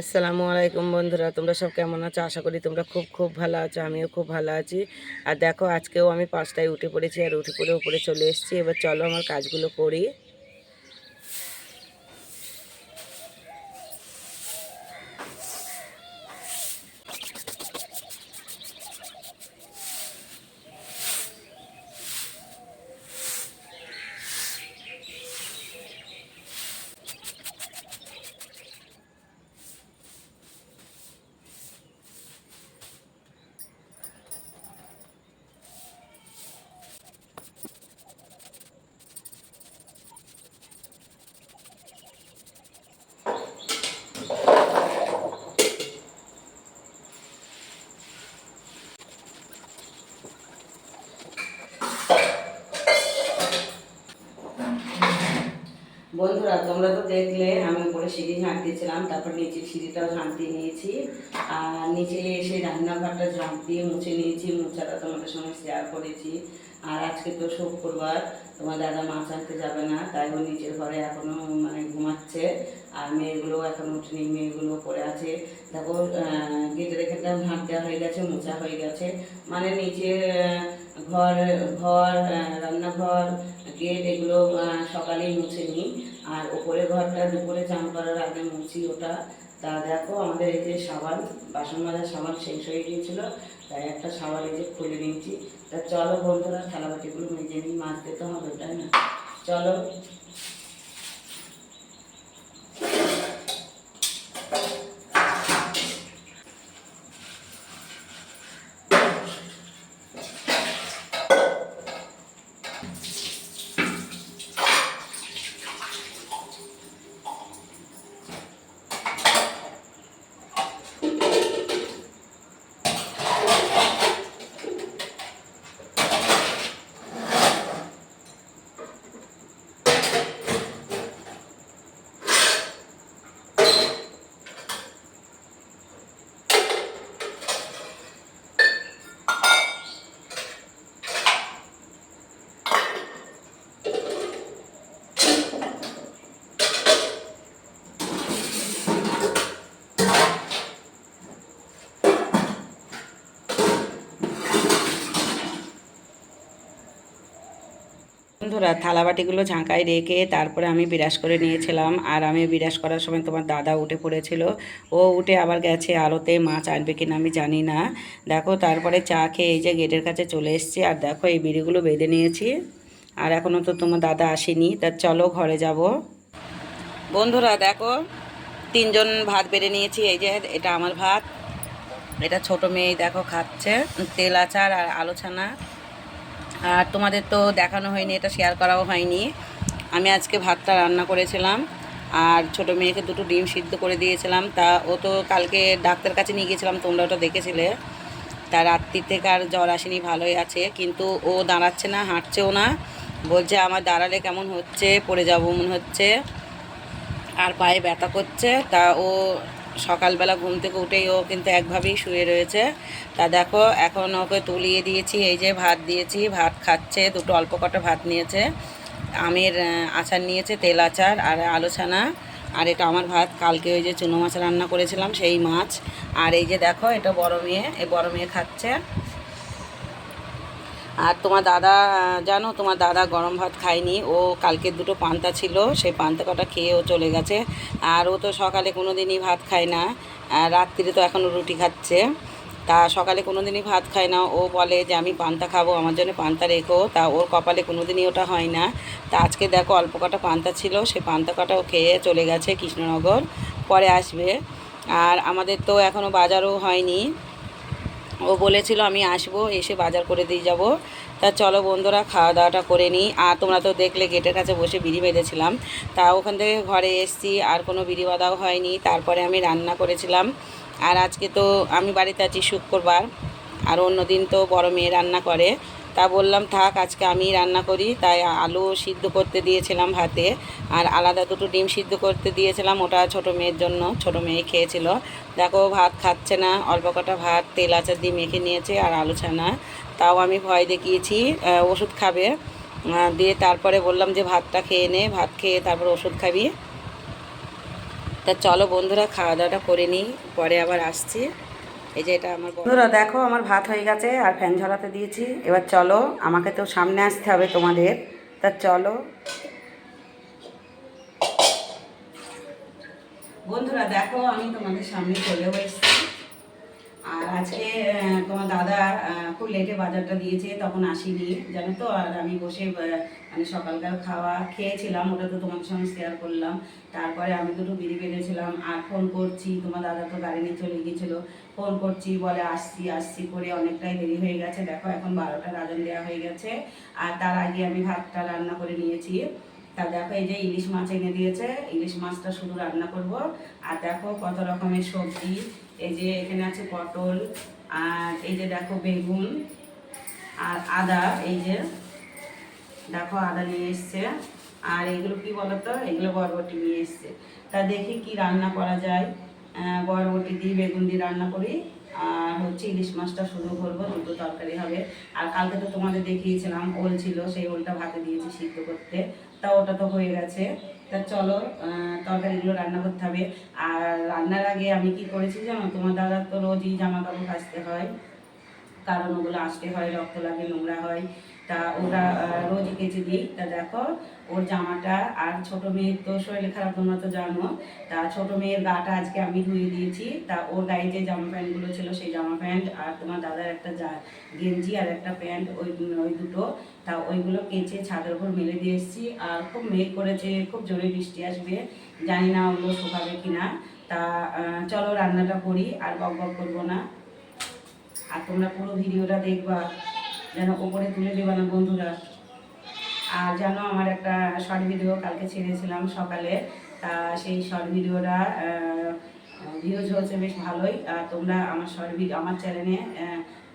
আসসালামু আলাইকুম বন্ধুরা, তোমরা সব কেমন আছো? আশা করি তোমরা খুব খুব ভালো আছো, আমিও খুব ভালো আছি। আর দেখো, আজকেও আমি পাঁচটায় উঠে পড়েছি, আর উঠে পড়ে উপরে চলে এসেছি। এবার চলো আমার কাজগুলো করি। বন্ধুরা, তোমরা তো দেখলে আমি উপরে সিঁড়ি ঝাঁট দিয়েছিলাম, তারপর নিচে সিঁড়িটাও ঝাঁট দিয়ে নিয়েছি। আর নিচে এসে রান্নাঘরটা ঝাঁট দিয়ে মুছে নিয়েছি মোছাটা তোমাদের সঙ্গে শেয়ার করেছি। আর আজকে তো শুক্রবার, তোমার দাদা মাছ আনতে যাবে না, তাই ও নিচের ঘরে এখনও মানে ঘুমাচ্ছে। আর মেয়েগুলো এখন উঠেনি, মেয়েগুলো পড়ে আছে। দেখো গেটের এখানটা ঝাঁট দেওয়া হয়ে গেছে মোচা হয়ে গেছে। মানে নিচে ঘর ঘর রান্নাঘর, গেট এগুলো সকালেই মুছে নিই আর ওপরে ঘরটা, দুপুরে চান করার আগে মুছি ওটা। তা দেখো, আমাদের এই যে সাবান বাসন মাজার সাবান শেষ হয়ে গিয়েছিল। তাই একটা সাবান এই যে খুলে নিয়েছি। তা চলো বন্ধুরা, থালাবাটিগুলো মেজে নিই মাছ দিতে হবে তাই না? চলো। বন্ধুরা থালা বাটিগুলো ঝাঁকায় রেখে তারপরে আমি বিরাস করে নিয়েছিলাম। আর আমি বিরাস করার সময় তোমার দাদা উঠে পড়েছিল। ও উঠে আবার গেছে আলোতে মাছ আনবে কিনা আমি জানি না। দেখো, তারপরে চা খেয়ে এই যে গেটের কাছে চলে এসেছি। আর দেখো, এই বিড়িগুলো বেঁধে নিয়েছি। আর এখনও তো তোমার দাদা আসেনি। তা চলো ঘরে যাব। বন্ধুরা, দেখো, তিনজন ভাত বেড়ে নিয়েছি। এই যে, এটা আমার ভাত। এটা ছোট মেয়ে, দেখো, খাচ্ছে। তেল আচার আর আলো ছানা। আর তোমাদের তো দেখানো হয়নি, এটা শেয়ার করাও হয়নি। আমি আজকে ভাতটা রান্না করেছিলাম, আর ছোট মেয়েকে দুটো ডিম সিদ্ধ করে দিয়েছিলাম। তা ও তো কালকে ডাক্তার কাছে নিয়ে গিয়েছিলাম, তোমরা ওটা দেখেছিলে। তা রাত্রি থেকে আর জ্বর আসেনি, ভালোই আছে। কিন্তু ও দাঁড়াচ্ছে না, হাঁটছেও না। বলছে, আমার দাঁড়ালে কেমন হচ্ছে? পড়ে যাব মনে হচ্ছে। আর পায়ে ব্যথা করছে। তা ও সকালবেলা ঘুম থেকে উঠেই ও কিন্তু একভাবেই শুয়ে রয়েছে। তা দেখো, এখন ওকে তুলিয়ে দিয়েছি, এই যে ভাত দিয়েছি, ভাত খাচ্ছে, দুটো অল্প কটা ভাত নিয়েছে। আমের আচার নিয়েছে, তেল আচার আর আলু ছানা। আর এটা আমার ভাত, কালকে ওই যে চুনো মাছ রান্না করেছিলাম, সেই মাছ। আর এই যে দেখো, এটা বড় মেয়ে, এই বড় মেয়ে খাচ্ছে। আর তোমার দাদা, জানো, তোমার দাদা গরম ভাত খায়নি। ও কালকে দুটো পান্তা ছিল, সেই পান্তা কটা খেয়ে ও চলে গেছে। আর ও তো সকালে কোনো দিনই ভাত খায় না। রাত্রিরে তো এখনও রুটি খাচ্ছে। তা সকালে কোনো দিনই ভাত খায় না। ও বলে যে, আমি পান্তা খাব, আমার জন্য পান্তা রেখো। তা ওর কপালে কোনো দিনই ওটা হয় না। তা আজকে দেখো, অল্প কটা পান্তা ছিল সেই পান্তা কটাও খেয়ে চলে গেছে কৃষ্ণনগর। পরে আসবে। আর আমাদের তো এখনও বাজারও হয়নি। ও বলেছিল আমি আসব, এসে বাজার করে দিয়ে যাব। তা চলো বন্ধুরা খাওয়া দাওয়াটা করে নিই। আর তোমরা তো দেখলে গেটের কাছে বসে বিড়ি বেঁধেছিলাম। তা ওখান থেকে ঘরে এসেছি, আর কোনো বিড়ি বাঁধাও হয়নি। তারপরে আমি রান্না করেছিলাম। আর আজকে তো আমি বাড়িতে আছি শুক্রবার, আর অন্য দিন তো বড় মেয়ে রান্না করে। তা বললাম, থাক, আজকে আমি রান্না করি। তাই আলু সিদ্ধ করতে দিয়েছিলাম ভাতে, আর আলাদা দুটো ডিম সিদ্ধ করতে দিয়েছিলাম, ওটা ছোট মেয়ের জন্য, ছোট মেয়ে খেয়েছিল। দেখো, ভাত খাচ্ছে না, অল্প কটা ভাত, তেল, আচার দিয়ে মেখে নিয়েছে, আর আলু ছানা। তাও আমি ভয় দেখিয়েছি ওষুধ খাবে। দিয়ে তারপরে বললাম যে, ভাতটা খেয়ে নে, ভাত খেয়ে তারপর ওষুধ খাবি। তা চলো বন্ধুরা খাওয়া দাওয়াটা করে নিই, পরে আবার আসছি। এই যে এটা আমার বন্ধুরা দেখো, আমার ভাত হয়ে গেছে আর ফ্যান ঝরাতে দিয়েছি। এবার চলো, আমাকে তো সামনে আসতে হবে তোমাদের। তা চলো। বন্ধুরা, দেখো, আমি তোমাদের সামনে চলেও এসেছি। আজকে তোমার দাদা খুব লেটে বাজারটা দিয়েছে, তখন আসিনি, জানো তো? আর আমি বসে মানে সকালকার খাওয়া খেয়েছিলাম, ওটা তো তোমাদের সঙ্গে শেয়ার করলাম। তারপরে আমি দুটো বিড়ি বেঁধেছিলাম, আর ফোন করছি, তোমার দাদা তো গাড়ি নিয়ে চলে গিয়েছিল। ফোন করছি, বলে আসছি আসছি করে অনেকটাই দেরি হয়ে গেছে। দেখো, এখন বারোটা, রাজন দেওয়া হয়ে গেছে। আর তার আগে আমি ভাতটা রান্না করে নিয়েছি। তা দেখো এই যে ইলিশ মাছ এনে দিয়েছে, ইলিশ মাছটা শুধু রান্না করব। আর দেখো কত রকমের সবজি, এই যে এখানে আছে পটল, আর এই যে দেখো বেগুন, আর আদা, এই যে দেখো আদা নিয়ে এসছে। আর এগুলো কি বলতো? এগুলো বরবটি নিয়ে এসছে। তা দেখি কি রান্না করা যায়। বরবটি দিয়ে বেগুন দিয়ে রান্না করি। আর হচ্ছে ইলিশ মাছটা শুরু করব দুটো তরকারি হবে। আর কালকে তো তোমাদের দেখিয়েছিলাম, ওল ছিল, সেই ওলটা ভাতে দিয়েছি সিদ্ধ করতে। তা ওটা তো হয়ে গেছে। তা চলো তরকারিগুলো রান্না করতে হবে। আর রান্নার আগে আমি কি করেছি জানো? তোমার দাদা তো রোজই জামা কাপড় কাচতে হয়। কারণ ওগুলো আসতে হয়, রক্ত লাগে, নোংরা হয়। তা ওরা রোজ কেচে দিই। তা দেখো, ওর জামাটা, আর ছোট মেয়ের তো শরীর খারাপ, তোমরা তো জানো। তা ছোট মেয়ের গাটা আজকে আমি ধুয়ে দিয়েছি। তা ওর গায়ে যে জামা প্যান্টগুলো ছিল, সেই জামা প্যান্ট আর তোমার দাদার একটা যা- গেঞ্জি আর একটা প্যান্ট, ওই ওই দুটো, তা ওইগুলো কেচে ছাদের উপর মেলে দিয়ে এসেছি। আর খুব মেঘ করেছে, খুব জোরে বৃষ্টি আসবে। জানি না ওগুলো শুকাবে কিনা। তা চলো রান্নাটা করি, আর বক বক করব না। আর তোমরা পুরো ভিডিওটা দেখবা। যেন ওপরে তুলে দেবা না বন্ধুরা। আর জানো আমার একটা শর্ট ভিডিও কালকে ছেড়েছিলাম সকালে। তা সেই শর্ট ভিডিওটা ভিউজ হচ্ছে বেশ ভালোই। আর তোমরা আমার শর্ট ভিডিও আমার চ্যানেলে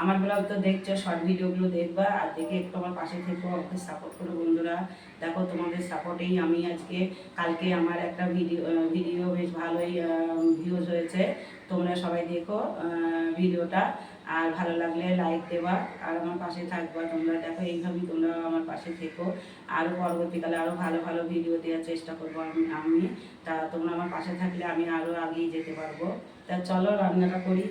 আমার ব্লগ তো দেখছ শর্ট ভিডিওগুলো দেখবা। আর দেখে একটু আমার পাশে থেকো, আমাকে সাপোর্ট করো বন্ধুরা। দেখো তোমাদের সাপোর্টেই আমি আজকে, কালকে আমার একটা ভিডিও ভিডিও বেশ ভালোই ভিউজ হয়েছে। তোমরা সবাই দেখো ভিডিওটা আর ভালো লাগলে লাইক দেবা। আর আমার পাশে থাকবা। তোমরা দেখো, এইভাবেই তোমরা আমার পাশে থেকো। আরও পরবর্তীকালে আরও ভালো ভালো ভিডিও দেওয়ার চেষ্টা করব আমি আমি। তা তোমরা আমার পাশে থাকলে আমি আরও আগিয়ে যেতে পারব। তা চলো, রান্নাটা করি।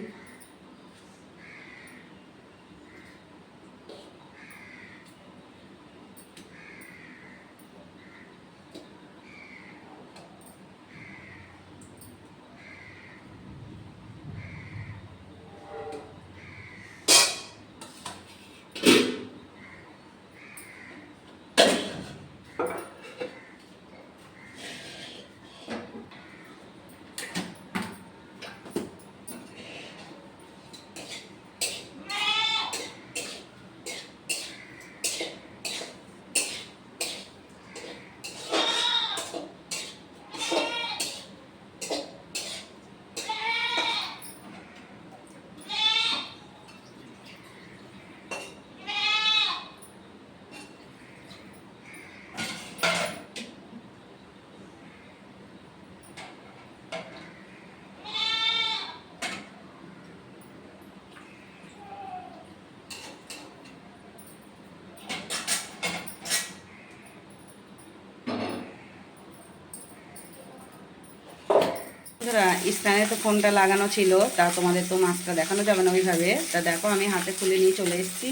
বন্ধুরা, স্থানে তো ফোনটা লাগানো ছিল, তা তোমাদের তো মাছটা দেখানো যাবে না ওইভাবে। তা দেখো, আমি হাতে খুলে নিয়ে চলে এসেছি।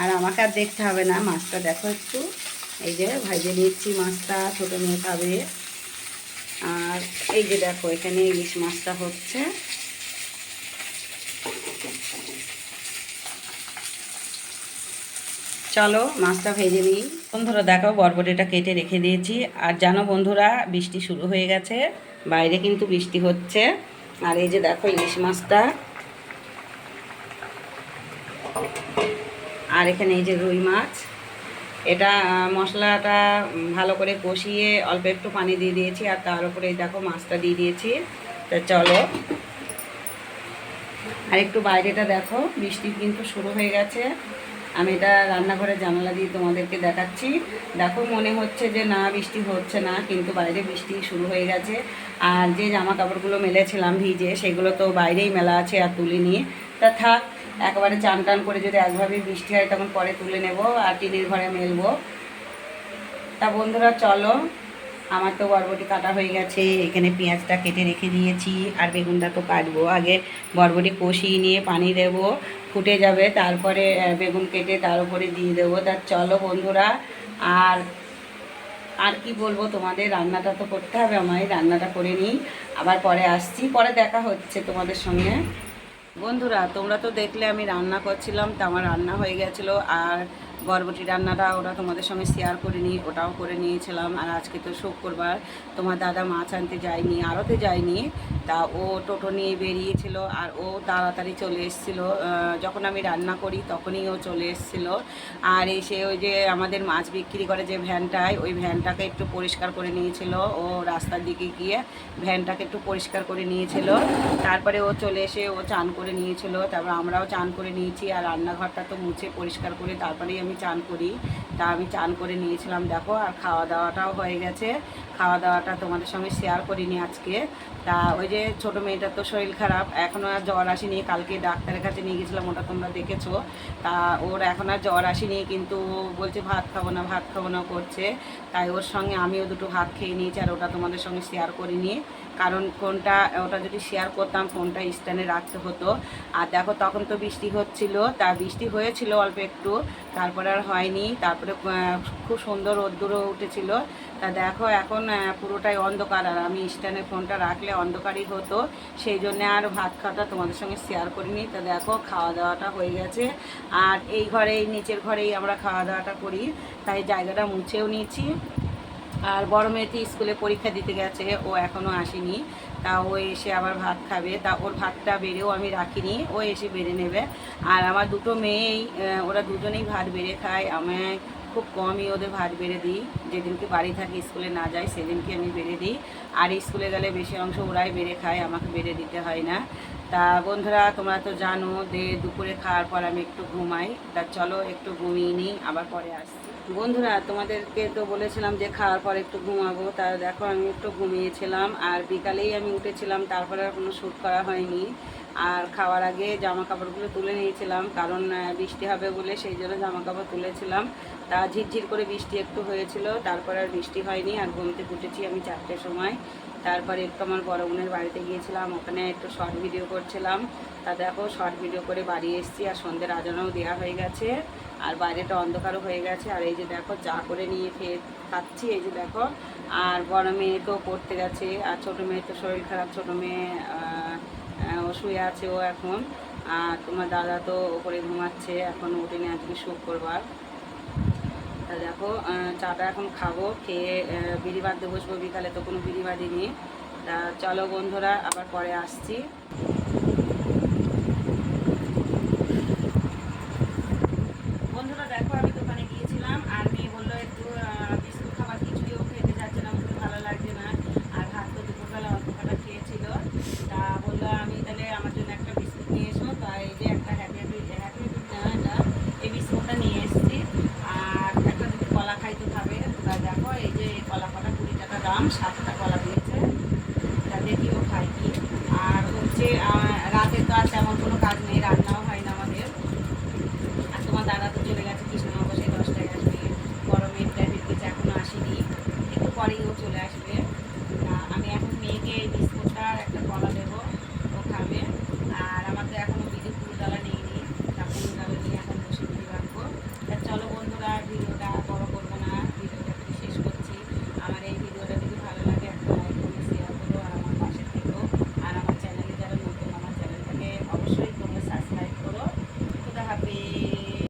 আর আমাকে আর দেখতে হবে না, মাছটা দেখো একটু। এই যে ভাইজে নিচ্ছি মাছটা, ছোটো মেয়ে খাবে। আর এই যে দেখো, এখানে ইলিশ মাছটা হচ্ছে। চলো, মাছটা ভেজে নিই। বন্ধুরা, দেখো, বরবটিটা কেটে রেখে দিয়েছি। আর জানো বন্ধুরা, বৃষ্টি শুরু হয়ে গেছে। বাইরে কিন্তু বৃষ্টি হচ্ছে। আর এই যে দেখো, ইলিশ মাছটা। আর এখানে এই যে রুই মাছ। এটা মশলাটা ভালো করে কষিয়ে অল্প একটু পানি দিয়ে দিয়েছি। আর তার উপরে দেখো, মাছটা দিয়ে দিয়েছি। তা চলো। আর একটু বাইরেটা দেখো, বৃষ্টি কিন্তু শুরু হয়ে গেছে। আমি এটা রান্নাঘরে জানালা দিয়ে তোমাদেরকে দেখাচ্ছি। দেখো, মনে হচ্ছে যে না, বৃষ্টি হচ্ছে না, কিন্তু বাইরে বৃষ্টি শুরু হয়ে গেছে। আর যে জামা কাপড়গুলো মেলেছিলাম ভিজে, সেগুলো তো বাইরেই মেলা আছে আর তুলে নিয়ে। তা থাক, একেবারে চান টান করে যদি একভাবে বৃষ্টি হয়, তখন পরে তুলে নেব আর টিনের ঘরে মেলবো। তা বন্ধুরা, চলো, আমার তো বরবটি কাটা হয়ে গেছে। এখানে পেঁয়াজটা কেটে রেখে দিয়েছি, আর বেগুনটা তো কাটবো। আগে বরবটি কষিয়ে নিয়ে পানি দেব। ফুটে যাবে, তারপরে বেগুন কেটে তার উপরে দিয়ে দেবো। তার চলো বন্ধুরা, আর আর কি বলব তোমাদের? রান্নাটা তো করতে হবে আমায়, রান্নাটা করে নিই। আবার পরে আসছি, পরে দেখা হচ্ছে তোমাদের সঙ্গে। বন্ধুরা, তোমরা তো দেখলে আমি রান্না করছিলাম, তো আমার রান্না হয়ে গেছিল। আর বরবটি রান্নাটা ওটা তোমাদের সঙ্গে শেয়ার করে নিই, ওটাও করে নিয়েছিলাম। আর আজকে তো শুক্রবার, তোমার দাদা মাছ আনতে যায়নি, আড়তে যায়নি। তা ও টোটো নিয়ে বেরিয়েছিল আর ও তাড়াতাড়ি চলে এসেছিল। যখন আমি রান্না করি তখনই ও চলে এসেছিল। আর এসে ওই যে আমাদের মাছ বিক্রি করে যে ভ্যানটায়, ওই ভ্যানটাকে একটু পরিষ্কার করে নিয়েছিল। ও রাস্তার দিকে গিয়ে ভ্যানটাকে একটু পরিষ্কার করে নিয়েছিল। তারপরে ও চলে এসে ও চান করে নিয়েছিল। তারপর আমরাও চান করে নিয়েছি আর রান্নাঘরটা তো মুছে পরিষ্কার করে তারপরেই আমি চান করি। তা আমি চান করে নিয়েছিলাম, দেখো, আর খাওয়া দাওয়াটাও হয়ে গেছে। খাওয়া দাওয়াটা তোমাদের সঙ্গে শেয়ার করিনি আজকে। তা ওই যে ছোটো মেয়েটার তো শরীর খারাপ এখনও আর জ্বর আসেনি, কালকে ডাক্তারের কাছে নিয়ে গেছিলাম, ওটা তোমরা দেখেছ। তা ওর এখন আর জ্বর আসেনি, কিন্তু বলছে ভাত খাব না, ভাত খাব না করছে। তাই ওর সঙ্গে আমিও দুটো ভাত খেয়ে নিয়েছি, আর ওটা তোমাদের সঙ্গে শেয়ার করিনি। কারণ ফোনটা ওটা যদি শেয়ার করতাম ফোনটা স্ট্যান্ডে রাখতে হতো। আর দেখো, তখন তো বৃষ্টি হচ্ছিল, তা বৃষ্টি হয়েছিল অল্প একটু, তারপরে আর হয়নি, তারপরে খুব সুন্দর রোদ্দুরও উঠেছিল। তা দেখো, এখন পুরোটাই অন্ধকার, আর আমি স্ট্যান্ডে ফোনটা রাখলে অন্ধকারই হতো। সেই জন্য আর ভাত খাওয়াটা তোমাদের সঙ্গে শেয়ার করিনি। তা দেখো, খাওয়া দাওয়াটা হয়ে গেছে। আর এই ঘরে এই নিচের ঘরেই আমরা খাওয়া দাওয়াটা করি। তাই জায়গাটা মুছেও নিয়েছি। আর বড় মেয়েটি স্কুলে পরীক্ষা দিতে গেছে, ও এখনও আসেনি। তা ও এসে আবার ভাত খাবে। তা ওর ভাতটা বেড়েও আমি রাখিনি, ও এসে বেড়ে নেবে। আর আমার দুটো মেয়েই ওরা দুজনেই ভাত বেড়ে খায়। আমি খুব কমই ওদের ভাত বেড়ে দিই। যেদিনকে বাড়ি থাকি, স্কুলে না যাই, সেদিনকে আমি বেড়ে দিই। আর স্কুলে গেলে বেশি অংশ ওরাই বেড়ে খায়, আমাকে বেড়ে দিতে হয় না। তা বন্ধুরা, তোমরা তো জানো যে দুপুরে খাওয়ার পর আমি একটু ঘুমাই। তা চলো, একটু ঘুমিয়ে নিই, আবার পরে আসছি। বন্ধুরা, তোমাদেরকে তো বলেছিলাম যে খাওয়ার পর একটু ঘুমাবো, তা দেখো আমি একটু ঘুমিয়েছিলাম, আর বিকালেই আমি উঠেছিলাম, তারপরে আর কোনো শ্যুট করা হয়নি। আর খাওয়ার আগে জামা কাপড়গুলো তুলে নিয়েছিলাম, কারণ বৃষ্টি হবে বলে সেই জন্য জামা কাপড় তুলেছিলাম। তা ঝিরঝির করে বৃষ্টি একটু হয়েছিল, তারপরে আর বৃষ্টি হয়নি, আর ঘুমতে উঠেছি আমি চারটের সময়। তারপরে একটু আমার বড় বোনের বাড়িতে গিয়েছিলাম, ওখানে একটু শর্ট ভিডিও করছিলাম। তা দেখো, শর্ট ভিডিও করে বাড়ি এসেছি, আর সন্ধ্যের আজানও দেওয়া হয়ে গেছে, আর বাইরেটা অন্ধকারও হয়ে গেছে। আর এই যে দেখো, চা করে নিয়ে খেয়ে খাচ্ছি, এই যে দেখো। আর বড় মেয়ে তো পড়তে গেছে, আর ছোটো মেয়ে তো শরীর খারাপ, ছোটো মেয়ে শুয়ে আছে ও এখন। আর তোমার দাদা তো ওপরে ঘুমাচ্ছে, এখন ওঠেনি আজকে শুক্রবার। তা দেখো চাটা এখন খাব, খেয়ে বিড়ি বাঁধতে বসবো বিকালে, তো কোনো বিড়ি বাঁধিনি। তা চলো বন্ধুরা, আবার পরে আসছি।